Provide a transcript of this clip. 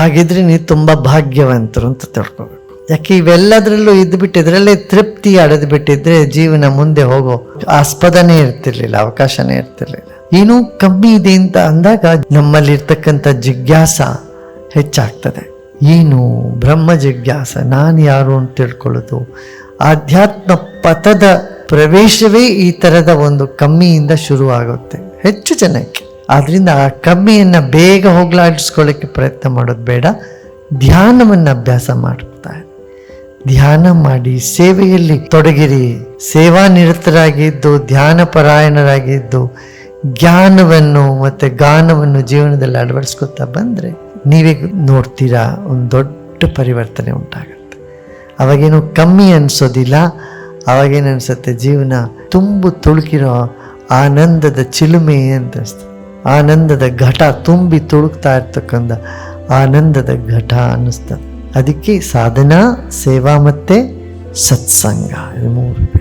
ಹಾಗಿದ್ರೆ ನೀವು ತುಂಬ ಭಾಗ್ಯವಂತರು ಅಂತ ತಿಳ್ಕೊಬೇಕು. ಯಾಕೆ ಇವೆಲ್ಲದರಲ್ಲೂ ಇದ್ದು ಬಿಟ್ಟಿದ್ರಲ್ಲೇ ತೃಪ್ತಿ ಅಡೆದು ಬಿಟ್ಟಿದ್ರೆ ಜೀವನ ಮುಂದೆ ಹೋಗೋ ಆಸ್ಪದನೇ ಇರ್ತಿರ್ಲಿಲ್ಲ, ಅವಕಾಶನೇ ಇರ್ತಿರ್ಲಿಲ್ಲ. ಏನೂ ಕಮ್ಮಿ ಇದೆ ಅಂತ ಅಂದಾಗ ನಮ್ಮಲ್ಲಿರ್ತಕ್ಕಂಥ ಜಿಜ್ಞಾಸ ಹೆಚ್ಚಾಗ್ತದೆ. ಏನು ಬ್ರಹ್ಮ ಜಿಜ್ಞಾಸ, ನಾನು ಯಾರು ಅಂತ ತಿಳ್ಕೊಳ್ಳೋದು? ಆಧ್ಯಾತ್ಮ ಪಥದ ಪ್ರವೇಶವೇ ಈ ಥರದ ಒಂದು ಕಮ್ಮಿಯಿಂದ ಶುರುವಾಗುತ್ತೆ, ಹೆಚ್ಚು ಜನಕ್ಕೆ. ಆದ್ರಿಂದ ಆ ಕಮ್ಮಿಯನ್ನು ಬೇಗ ಹೋಗ್ಲಾಡಿಸ್ಕೊಳ್ಳೋಕ್ಕೆ ಪ್ರಯತ್ನ ಮಾಡೋದು ಬೇಡ. ಧ್ಯಾನವನ್ನು ಅಭ್ಯಾಸ ಮಾಡ್ತಾ. ಧ್ಯಾನ ಮಾಡಿ ಸೇವೆಯಲ್ಲಿ ತೊಡಗಿರಿ. ಸೇವಾ ನಿರತರಾಗಿದ್ದು ಧ್ಯಾನ ಪರಾಯಣರಾಗಿದ್ದು ಜ್ಞಾನವನ್ನು ಮತ್ತು ಗಾನವನ್ನು ಜೀವನದಲ್ಲಿ ಅಳವಡಿಸ್ಕೊತಾ ಬಂದರೆ ನೀವೇ ನೋಡ್ತೀರಾ, ಒಂದು ದೊಡ್ಡ ಪರಿವರ್ತನೆ ಉಂಟಾಗುತ್ತೆ. ಅವಾಗೇನು ಕಮ್ಮಿ ಅನಿಸೋದಿಲ್ಲ. ಅವಾಗೇನು ಅನಿಸುತ್ತೆ? ಜೀವನ ತುಂಬು ತುಳುಕಿರೋ ಆನಂದದ ಚಿಲುಮೆ ಅಂತ ಅನಿಸ್ತದೆ ಆನಂದದ ಘಟ ತುಂಬಿ ತುಳುಕ್ತಾ ಇರ್ತಕ್ಕಂಥ ಆನಂದದ ಘಟ ಅನ್ನಿಸ್ತದೆ. ಅದಕ್ಕೆ ಸಾಧನಾ, ಸೇವಾ ಮತ್ತು ಸತ್ಸಂಗ ಇದು ಮೂರು